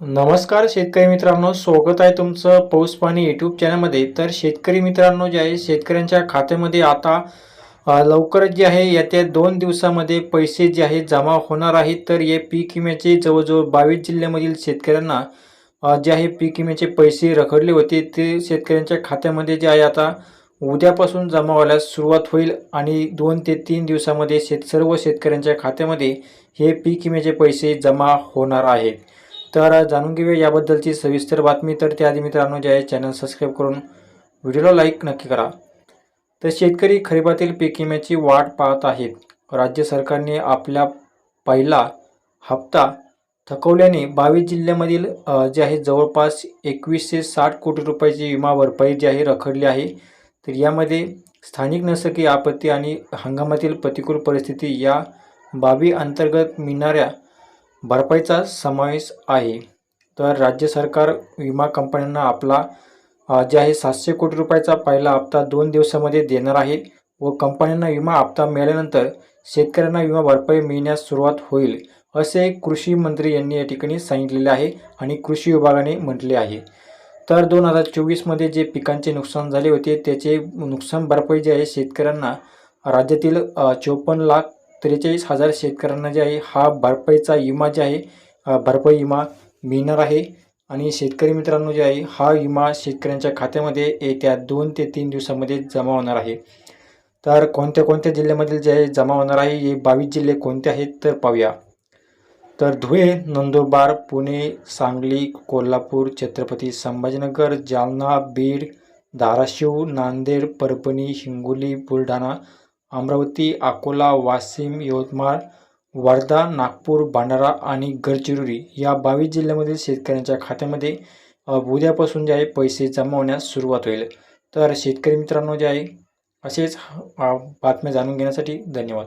नमस्कार शेतकरी मित्रांनो स्वागत आहे तुमचं पाऊस पाणी यूट्यूब चॅनलमध्ये तर शेतकरी मित्रांनो जे आहे शेतकऱ्यांच्या खात्यामध्ये आता लवकरच जे आहे येत्या दोन दिवसामध्ये पैसे जे आहे जमा होणार आहेत. तर हे पीक विम्याचे जवळजवळ बावीस जिल्ह्यामधील शेतकऱ्यांना जे आहे पीक विम्याचे पैसे रखडले होते. ते शेतकऱ्यांच्या खात्यामध्ये जे आहे आता उद्यापासून जमा व्हायला सुरुवात होईल आणि दोन ते तीन दिवसामध्ये शेत सर्व शेतकऱ्यांच्या खात्यामध्ये हे पीक विम्याचे पैसे जमा होणार आहेत. तर जाणून घेऊया याबद्दलची सविस्तर बातमी. तर त्याआधी मित्रांनो जे आहे चॅनल सबस्क्राईब करून व्हिडिओला लाईक नक्की करा. तर शेतकरी खरीपातील पीक विम्याची वाट पाहत आहेत. राज्य सरकारने आपला पहिला हप्ता थकवल्याने बावीस जिल्ह्यामधील जे आहे जवळपास एकवीसशे साठ कोटी रुपयाची विमा भरपाई जी आहे रखडली आहे. तर यामध्ये स्थानिक नैसर्गिक आपत्ती आणि हंगामातील प्रतिकूल परिस्थिती या बाबी अंतर्गत मिळणाऱ्या भरपाईचा समावेश आहे. तर राज्य सरकार विमा कंपन्यांना आपला जे आहे सातशे कोटी रुपयाचा पहिला हप्ता दोन दिवसामध्ये देणार आहे व कंपन्यांना विमा हप्ता मिळाल्यानंतर शेतकऱ्यांना विमा भरपाई मिळण्यास सुरुवात होईल असे कृषी मंत्री यांनी या ठिकाणी सांगितलेले आहे आणि कृषी विभागाने म्हटले आहे. तर दोन हजार चोवीसमध्ये जे पिकांचे नुकसान झाले होते त्याचे नुकसान भरपाई जे आहे शेतकऱ्यांना राज्यातील चोपन्न लाख त्रेचाळीस हजार शेतकऱ्यांना जे आहे हा भरपाईचा विमा जे आहे भरपाई विमा मिळणार आहे. आणि शेतकरी मित्रांनो जे आहे हा विमा शेतकऱ्यांच्या खात्यामध्ये येत्या दोन ते तीन दिवसामध्ये जमा होणार आहे. तर कोणत्या कोणत्या जिल्ह्यामधील जे आहे जमा होणार आहे हे बावीस जिल्हे कोणते आहेत तर पाहूया. तर धुळे नंदुरबार पुणे सांगली कोल्हापूर छत्रपती संभाजीनगर जालना बीड धाराशिव नांदेड परभणी हिंगोली बुलढाणा अमरावती अकोला वाशिम यवतमाळ वर्धा नागपूर भंडारा आणि गडचिरोली या बावीस जिल्ह्यामधील शेतकऱ्यांच्या खात्यामध्ये उद्यापासून जे आहे पैसे जमा होण्यास सुरुवात होईल. तर शेतकरी मित्रांनो जे आहे असेच बातम्या जाणून घेण्यासाठी धन्यवाद.